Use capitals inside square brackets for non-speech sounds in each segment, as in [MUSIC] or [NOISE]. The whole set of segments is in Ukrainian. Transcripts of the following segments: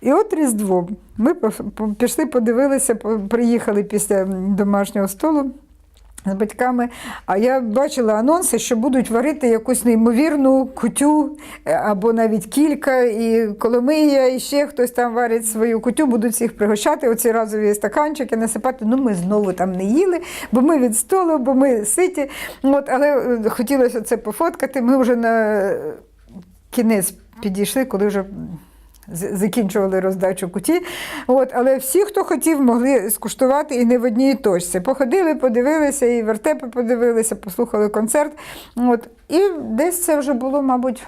І от Різдво. Ми пішли, подивилися, по- приїхали після домашнього столу. З батьками, а я бачила анонси, що будуть варити якусь неймовірну кутю е, або навіть кілька, і Коломия, і ще хтось там варить свою кутю, будуть всіх пригощати, оці разові стаканчики насипати. Ну, ми знову там не їли, бо ми від столу, бо ми ситі. От, але е, хотілося це пофоткати. Ми вже на кінець підійшли, коли вже закінчували роздачу куті. От, але всі, хто хотів, могли скуштувати і не в одній точці. Походили, подивилися, і вертепи подивилися, послухали концерт. От. І десь це вже було, мабуть,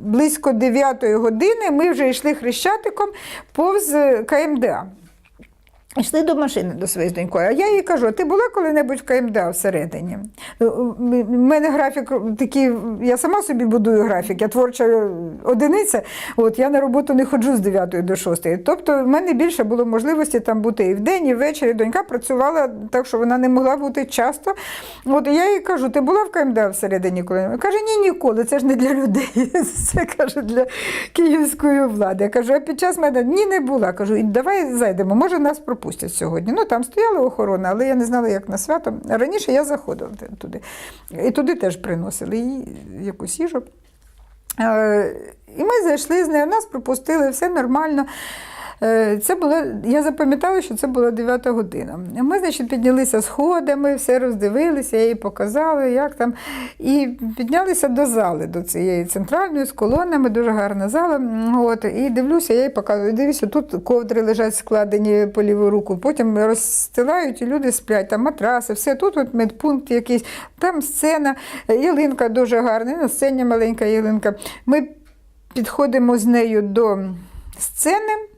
близько 9 години. Ми вже йшли хрещатиком повз КМДА. Йшли до машини до своєї з донькою. А я їй кажу: ти була коли-небудь в КМДА всередині? У мене графік такий, я сама собі будую графік, я творча одиниця. От я на роботу не ходжу з 9 до 6. Тобто в мене більше було можливості там бути і вдень, і ввечері. Донька працювала так, що вона не могла бути часто. От я їй кажу: ти була в КМДА всередині коли? Каже, ні, ніколи. Це ж не для людей. [LAUGHS] Це каже для київської влади. Я кажу, а під час мене ні, не була. Кажу, давай зайдемо. Може, нас пропустять сьогодні. Ну там стояла охорона, але я не знала, як на свято. Раніше я заходила туди. І туди теж приносили їй якусь їжу. Е, І ми зайшли з нею, нас пропустили, все нормально. Е, Це була, я запам'ятала, що це була 9 година. Ми, значить, піднялися сходами, все роздивилися, я їй показала, як там. І піднялися до зали, до цієї центральної з колонами, дуже гарна зала. От, і дивлюся, я їй показую. Дивіться, тут ковдри лежать складені по ліву руку, потім розстилають і люди сплять, там матраси, все. Тут от медпункт якийсь, там сцена, ялинка дуже гарна, на сцені маленька ялинка. Ми підходимо з нею до сцени.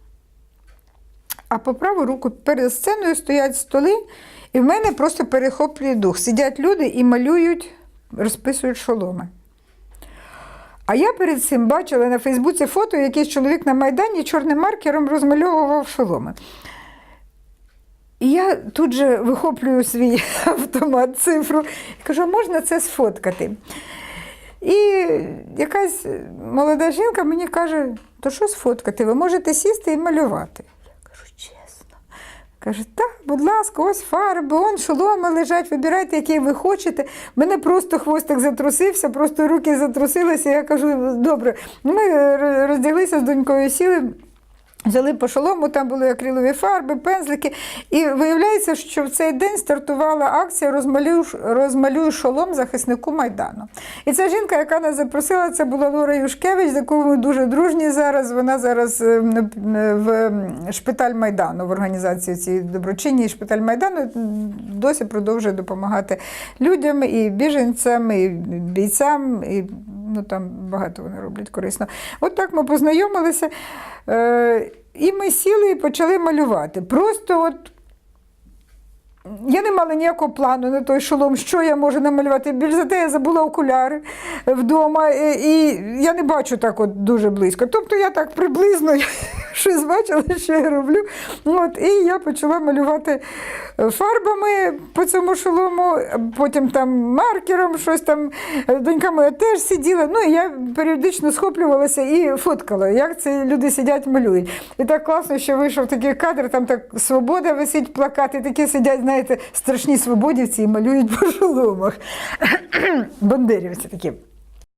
А по праву руку перед сценою стоять столи, і в мене просто перехоплює дух. Сидять люди і малюють, розписують шоломи. А я перед цим бачила на Фейсбуці фото, якийсь чоловік на Майдані чорним маркером розмальовував шоломи. І я тут же вихоплюю свій [LAUGHS] автомат цифру і кажу, можна це сфоткати? І якась молода жінка мені каже, то що сфоткати? Ви можете сісти і малювати. Каже, так, будь ласка, ось фарби, он шоломи лежать, вибирайте, який ви хочете. Мене просто хвостик затрусився, просто руки затрусилися. Я кажу, добре. Ми роздяглися з донькою, сіли. Взяли по шолому, там були акрилові фарби, пензлики. І виявляється, що в цей день стартувала акція Розмалюй, розмалюй шолом захиснику Майдану. І ця жінка, яка нас запросила, це була Лора Юшкевич, з якою ми дуже дружні зараз. Вона зараз е, в шпиталь Майдану, в організації цієї доброчинній шпиталь Майдану досі продовжує допомагати людям і біженцям, і бійцям. І ну там багато вони роблять корисно. От так ми познайомилися. Е, і ми сіли і почали малювати. Просто от я не мала ніякого плану на той шолом, що я можу намалювати. Більш за те, я забула окуляри вдома, і, і я не бачу так от дуже близько. Тобто я так приблизно щось бачила, [LAUGHS] що я роблю. От, і я почала малювати фарбами по цьому шолому, потім там маркером щось там. Донька моя теж сиділа. Ну, і я періодично схоплювалася і фоткала, як це люди сидять, малюють. І так класно, що вийшов такий кадр, там так свобода висить плакати, такі сидять, знаєте, страшні свободівці і малюють [LAUGHS] по шоломах. [COUGHS] Бандерівці такі.